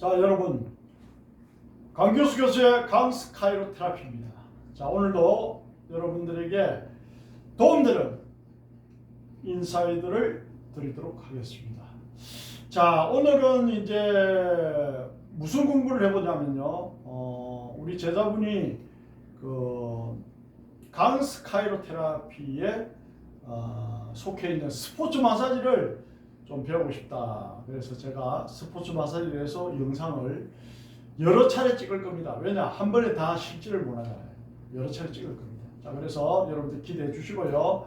자 여러분 강교수 교수의 강스 카이로 테라피입니다. 자 오늘도 여러분들에게 도움되는 인사이드를 드리도록 하겠습니다. 자 오늘은 이제 무슨 공부를 해보냐면요. 어, 우리 제자분이 그 강스 카이로 테라피에 어, 속해 있는 스포츠 마사지를 좀 배우고 싶다. 그래서 제가 스포츠 마사지에 대해서 영상을 여러 차례 찍을 겁니다. 왜냐? 한 번에 다 실지를 못하잖아요. 여러 차례 찍을 겁니다. 자, 그래서 여러분들 기대해 주시고요.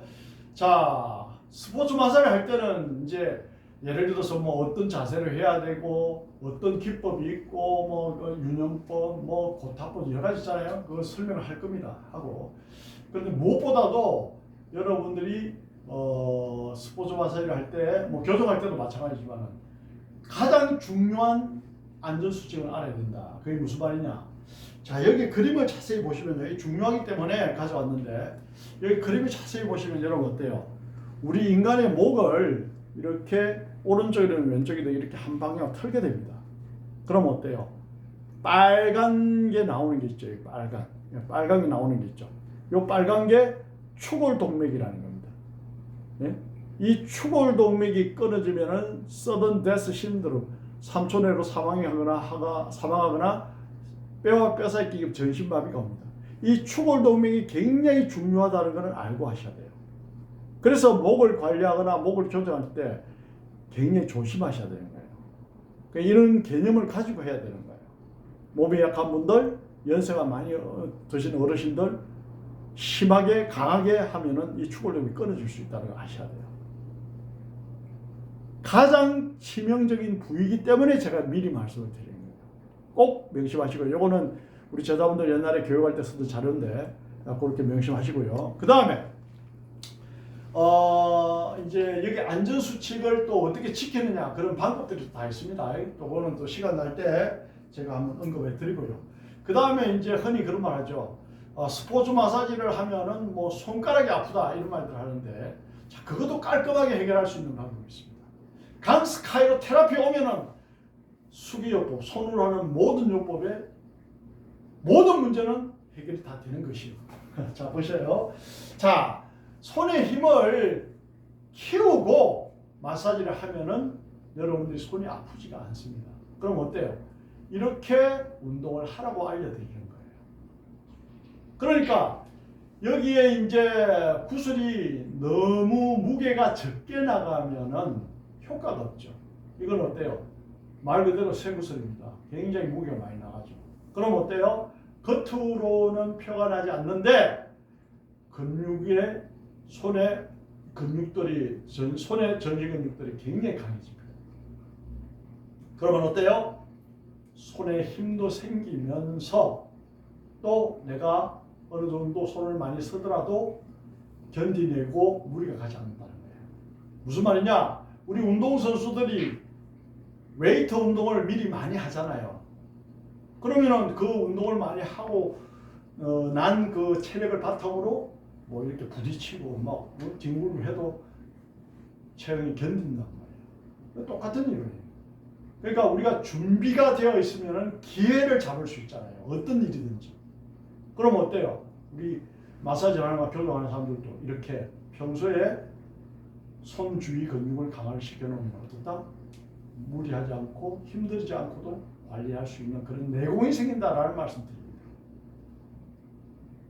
자, 스포츠 마사지를 할 때는 이제 예를 들어서 뭐 어떤 자세를 해야 되고 어떤 기법이 있고 뭐그 유형법, 뭐 고타법 여러 가지 있잖아요. 그거 설명을 할 겁니다. 하고 그런데 무엇보다도 여러분들이 어, 스포츠 마사지를 할 때, 뭐 교정할 때도 마찬가지지만 가장 중요한 안전 수칙을 알아야 된다. 그게 무슨 말이냐? 자 여기 그림을 자세히 보시면요, 이 중요하기 때문에 가져왔는데 여기 그림을 자세히 보시면 여러분 어때요? 우리 인간의 목을 이렇게 오른쪽이든 왼쪽이든 이렇게 한 방향 틀게 됩니다. 그럼 어때요? 빨간 게 나오는 게 있죠. 이 빨간, 빨간 게 나오는 게 있죠. 이 빨간 게 추골 동맥이라는 겁니다. 예? 이 추골 동맥이 끊어지면은 서든 데스 신드롬, 3초 내로 사망하거나 하가 사망하거나 뼈와 뼈 사이 끼기 전신마비가 옵니다. 이 추골 동맥이 굉장히 중요하다는 것을 알고 하셔야 돼요. 그래서 목을 관리하거나 목을 조정할 때 굉장히 조심하셔야 되는 거예요. 그러니까 이런 개념을 가지고 해야 되는 거예요. 몸이 약한 분들, 연세가 많이 어, 드신 어르신들, 심하게 강하게 하면은 이 추골력이 끊어질 수 있다는 걸 아셔야 돼요. 가장 치명적인 부위이기 때문에 제가 미리 말씀을 드리는 거예요. 꼭 명심하시고 요거는 우리 제자분들 옛날에 교육할 때 쓰던 자료인데 그렇게 명심하시고요. 그 다음에 어 이제 여기 안전 수칙을 또 어떻게 지키느냐 그런 방법들이 다 있습니다. 요거는 또 시간 날 때 제가 한번 언급해 드리고요. 그 다음에 이제 흔히 그런 말 하죠. 어, 스포츠 마사지를 하면은 뭐 손가락이 아프다 이런 말들 하는데 자 그것도 깔끔하게 해결할 수 있는 방법이 있습니다. 강스 카이로 테라피 오면은 수기요법 손으로 하는 모든 요법에 모든 문제는 해결이 다 되는 것이요. 자 보셔요. 자 손의 힘을 키우고 마사지를 하면은 여러분들이 손이 아프지가 않습니다. 그럼 어때요? 이렇게 운동을 하라고 알려드리는. 그러니까 여기에 이제 구슬이 너무 무게가 적게 나가면은 효과가 없죠. 이건 어때요? 말 그대로 쇠구슬입니다. 굉장히 무게가 많이 나가죠. 그럼 어때요? 겉으로는 표가 나지 않는데 근육에 손에 근육들이 전, 손의 전신 근육들이 굉장히 강해집니다. 그러면 어때요? 손에 힘도 생기면서 또 내가 어느 정도 손을 많이 쓰더라도 견디내고 무리가 가지 않는다는 거예요. 무슨 말이냐? 우리 운동선수들이 웨이트 운동을 미리 많이 하잖아요. 그러면은 그 운동을 많이 하고 어, 난 그 체력을 바탕으로 뭐 이렇게 부딪히고 막 뒹굴고 해도 체력이 견딘단 말이에요. 똑같은 이론이에요. 그러니까 우리가 준비가 되어 있으면 기회를 잡을 수 있잖아요. 어떤 일이든지. 그럼 어때요? 우리 마사지 하는 거 교정하는 사람들도 이렇게 평소에 손 주위 근육을 강화시켜 놓으면 어떻다? 무리하지 않고 힘들지 않고도 관리할 수 있는 그런 내공이 생긴다라는 말씀드립니다.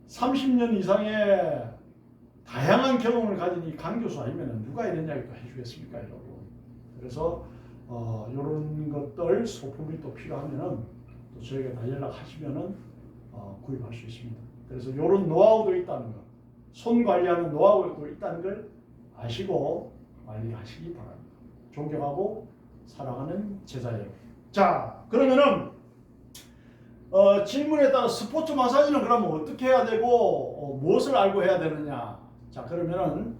30년 이상의 다양한 경험을 가진 이 강 교수 아니면 누가 이런 이야기 또 해주겠습니까, 여러분? 그래서 어, 이런 것들 소품이 또 필요하면은 또 저에게 다 연락하시면은 어, 구입할 수 있습니다. 그래서 이런 노하우도 있다는 것, 손 관리하는 노하우도 있다는 걸 아시고 관리하시기 바랍니다. 존경하고 사랑하는 제자 여러분. 자, 그러면은 어, 질문에 따라 스포츠 마사지는 그러면 어떻게 해야 되고 어, 무엇을 알고 해야 되느냐? 자, 그러면은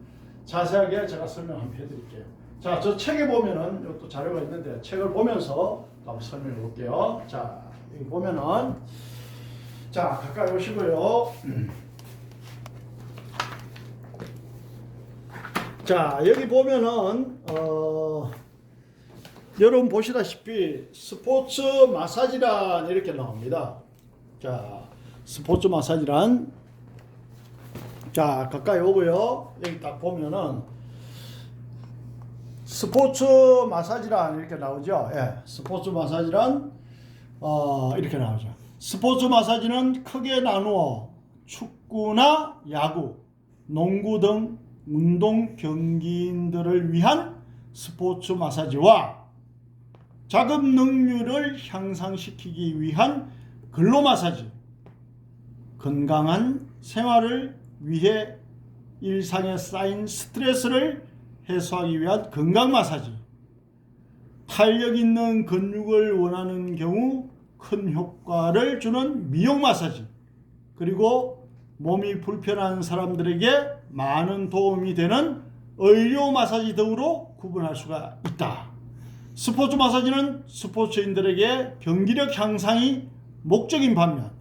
자세하게 제가 설명 한번 해드릴게요. 자, 저 책에 보면은 이것도 자료가 있는데 책을 보면서 한번 설명해 볼게요. 자, 여기 보면은 자 가까이 오시고요. 자 여기 보면은 어, 여러분 보시다시피 스포츠 마사지란 이렇게 나옵니다. 자, 스포츠 마사지란 자 가까이 오고요. 여기 딱 보면은 스포츠 마사지란 이렇게 나오죠. 예, 스포츠 마사지란 어, 이렇게 나오죠. 스포츠 마사지는 크게 나누어 축구나 야구, 농구 등 운동 경기인들을 위한 스포츠 마사지와 자금 능률을 향상시키기 위한 근로 마사지, 건강한 생활을 위해 일상에 쌓인 스트레스를 해소하기 위한 건강 마사지, 탄력 있는 근육을 원하는 경우 큰 효과를 주는 미용 마사지, 그리고 몸이 불편한 사람들에게 많은 도움이 되는 의료 마사지 등으로 구분할 수가 있다. 스포츠 마사지는 스포츠인들에게 경기력 향상이 목적인 반면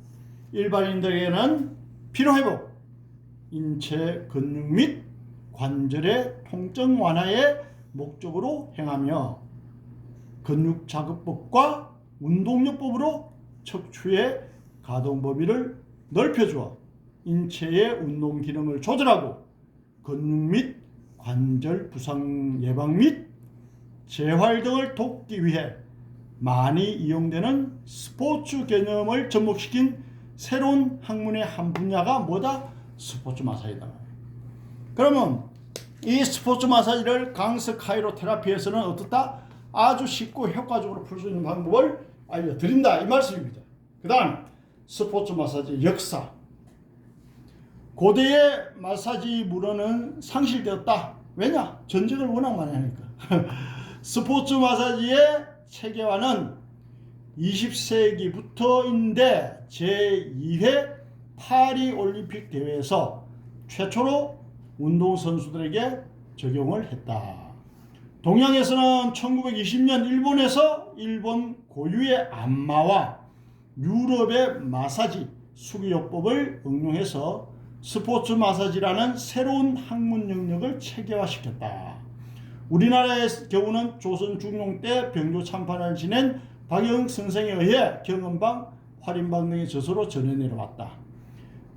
일반인들에게는 피로회복, 인체 근육 및 관절의 통증 완화의 목적으로 행하며 근육 자극법과 운동요법으로 척추의 가동 범위를 넓혀주어 인체의 운동 기능을 조절하고 근육 및 관절 부상 예방 및 재활 등을 돕기 위해 많이 이용되는 스포츠 개념을 접목시킨 새로운 학문의 한 분야가 뭐다? 스포츠 마사지다. 그러면 이 스포츠 마사지를 강스 카이로 테라피에서는 어떻다? 아주 쉽고 효과적으로 풀 수 있는 방법을 알려드린다 이 말씀입니다. 그 다음 스포츠 마사지 역사 고대의 마사지 물어는 상실되었다. 왜냐? 전쟁을 워낙 많이 하니까. 스포츠 마사지의 체계화는 20세기부터인데 제2회 파리 올림픽 대회에서 최초로 운동 선수들에게 적용을 했다. 동양에서는 1920년 일본에서 일본 고유의 안마와 유럽의 마사지 수기요법을 응용해서 스포츠 마사지라는 새로운 학문 영역을 체계화시켰다. 우리나라의 경우는 조선 중용 때 병조 참판을 지낸 박영 선생에 의해 경은방, 활인방 등의 저서로 전해 내려왔다.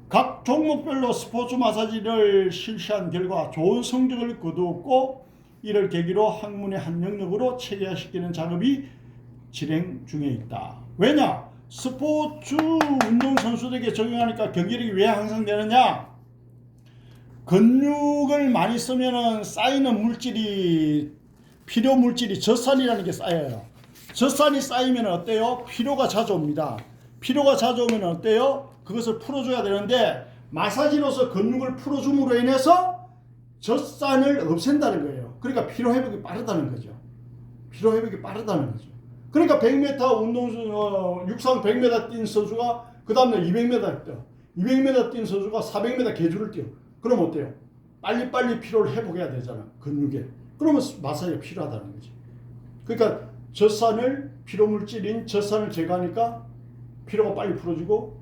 각 종목별로 스포츠 마사지를 실시한 결과 좋은 성적을 거두었고 이를 계기로 학문의 한 영역으로 체계화시키는 작업이 진행 중에 있다. 왜냐? 스포츠 운동 선수들에게 적용하니까 경기력이 왜 향상되느냐? 근육을 많이 쓰면은 쌓이는 물질이 필요 물질이 젖산이라는 게 쌓여요. 젖산이 쌓이면 어때요? 피로가 자주 옵니다. 피로가 자주 오면 어때요? 그것을 풀어줘야 되는데 마사지로서 근육을 풀어줌으로 인해서 젖산을 없앤다는 거예요. 그러니까 피로 회복이 빠르다는 거죠. 피로 회복이 빠르다는 거죠. 그러니까 100m 운동 어, 육상 100m 뛴 선수가 그 다음날 200m 뛰어. 200m 뛴 선수가 400m 계주를 뛰어. 그럼 어때요? 빨리빨리 피로를 회복해야 되잖아. 근육에. 그러면 마사지가 필요하다는 거지. 그러니까 젖산을 피로 물질인 젖산을 제거하니까 피로가 빨리 풀어지고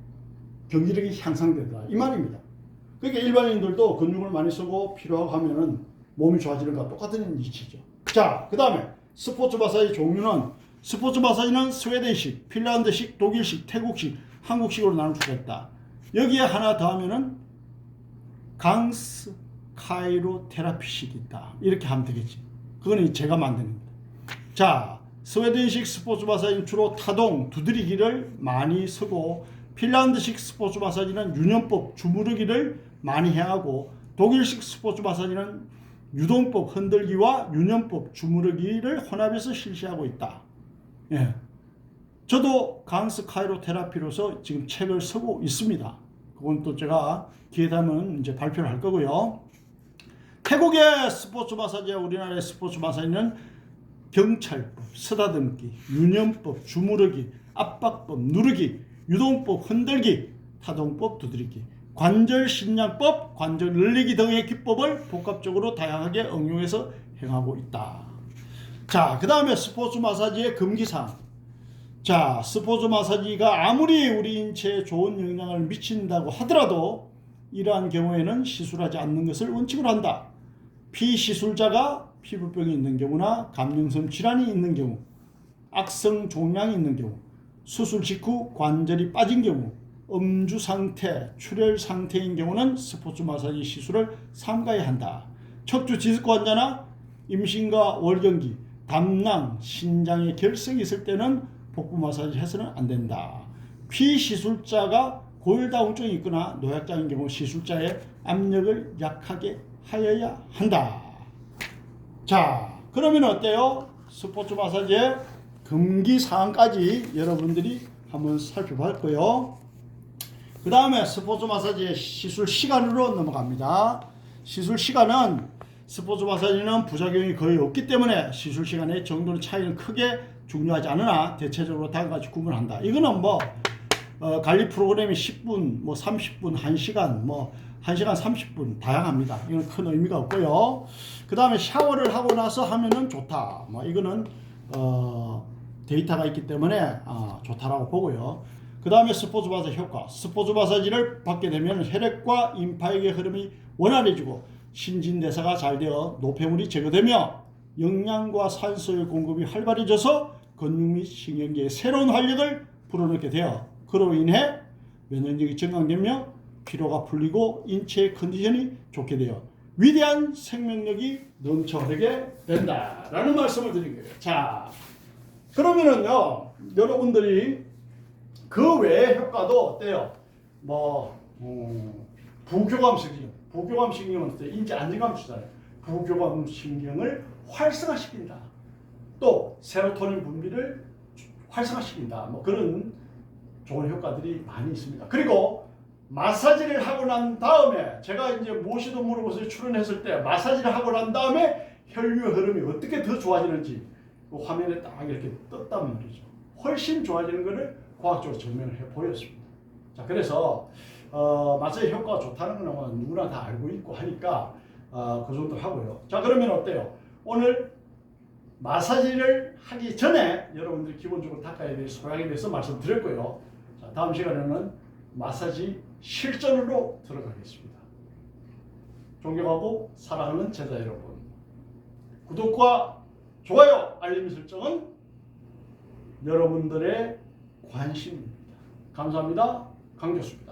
경기력이 향상된다. 이 말입니다. 그러니까 일반인들도 근육을 많이 쓰고 피로하고 하면은 몸이 좋아지는 것과 똑같은 이치죠. 자, 그 다음에 스포츠 마사지 종류는 스포츠 마사지는 스웨덴식, 핀란드식, 독일식, 태국식, 한국식으로 나눌 수가 있다. 여기에 하나 더 하면은 강스 카이로 테라피식이 있다. 이렇게 하면 되겠지. 그거는 제가 만든 겁니다. 자, 스웨덴식 스포츠 마사지는 주로 타동, 두드리기를 많이 쓰고 핀란드식 스포츠 마사지는 유연법, 주무르기를 많이 행하고 독일식 스포츠 마사지는 유동법, 흔들기와 유연법, 주무르기를 혼합해서 실시하고 있다. 예. 저도 강스 카이로 테라피로서 지금 책을 쓰고 있습니다. 그건 또 제가 기회 되면 이제 발표를 할 거고요. 태국의 스포츠 마사지와 우리나라의 스포츠 마사지는 경찰법, 쓰다듬기, 유연법, 주무르기, 압박법, 누르기, 유동법, 흔들기, 타동법, 두드리기, 관절 신장법, 관절 늘리기 등의 기법을 복합적으로 다양하게 응용해서 행하고 있다. 자, 그 다음에 스포츠 마사지의 금기사항. 자, 스포츠 마사지가 아무리 우리 인체에 좋은 영향을 미친다고 하더라도 이러한 경우에는 시술하지 않는 것을 원칙으로 한다. 피시술자가 피부병이 있는 경우나 감염성 질환이 있는 경우, 악성 종양이 있는 경우, 수술 직후 관절이 빠진 경우, 음주 상태, 출혈 상태인 경우는 스포츠 마사지 시술을 삼가야 한다. 척추 디스크 환자나 임신과 월경기, 담낭, 신장의 결석이 있을 때는 복부 마사지 해서는 안 된다. 귀 시술자가 골다공증이 있거나 노약자인 경우 시술자의 압력을 약하게 하여야 한다. 자, 그러면 어때요? 스포츠 마사지의 금기 사항까지 여러분들이 한번 살펴봤고요. 그 다음에 스포츠 마사지의 시술 시간으로 넘어갑니다. 시술 시간은 스포츠 마사지는 부작용이 거의 없기 때문에 시술 시간의 정도는 차이는 크게 중요하지 않으나 대체적으로 다음같이 구분한다. 이거는 뭐 어, 관리 프로그램이 10분, 뭐 30분, 1시간, 뭐 1시간 30분 다양합니다. 이건 큰 의미가 없고요. 그 다음에 샤워를 하고 나서 하면은 좋다. 뭐 이거는 어, 데이터가 있기 때문에 어, 좋다라고 보고요. 그 다음에 스포츠 마사지 효과. 스포츠 마사지를 받게 되면 혈액과 임파액의 흐름이 원활해지고 신진대사가 잘 되어 노폐물이 제거되며 영양과 산소의 공급이 활발해져서 근육 및 신경계에 새로운 활력을 불어넣게 되어 그로 인해 면역력이 증강되며 피로가 풀리고 인체의 컨디션이 좋게 되어 위대한 생명력이 넘쳐 흐르게 된다라는 말씀을 드린 거예요. 자, 그러면은요, 여러분들이 그 외의 효과도 어때요? 뭐 음, 부교감 신경, 부교감 신경은? 인지 안정감 주잖아요. 부교감 신경을 활성화시킨다. 또 세로토닌 분비를 활성화시킨다. 뭐 그런 좋은 효과들이 많이 있습니다. 그리고 마사지를 하고 난 다음에 제가 이제 무엇이도 물어보세요 출연했을 때 마사지를 하고 난 다음에 혈류 흐름이 어떻게 더 좋아지는지 그 화면에 딱 이렇게 떴단 말이죠. 훨씬 좋아지는 것을 과학적으로 증명을 해 보였습니다. 자 그래서 어, 마사지 효과가 좋다는 건뭐 누구나 다 알고 있고 하니까 어, 그 정도 하고요. 자 그러면 어때요? 오늘 마사지를 하기 전에 여러분들이 기본적으로 닦아야 될 소양에 대해서 말씀드렸고요. 자, 다음 시간에는 마사지 실전으로 들어가겠습니다. 존경하고 사랑하는 제자 여러분, 구독과 좋아요, 알림 설정은 여러분들의 관심입니다. 감사합니다. 강 교수입니다.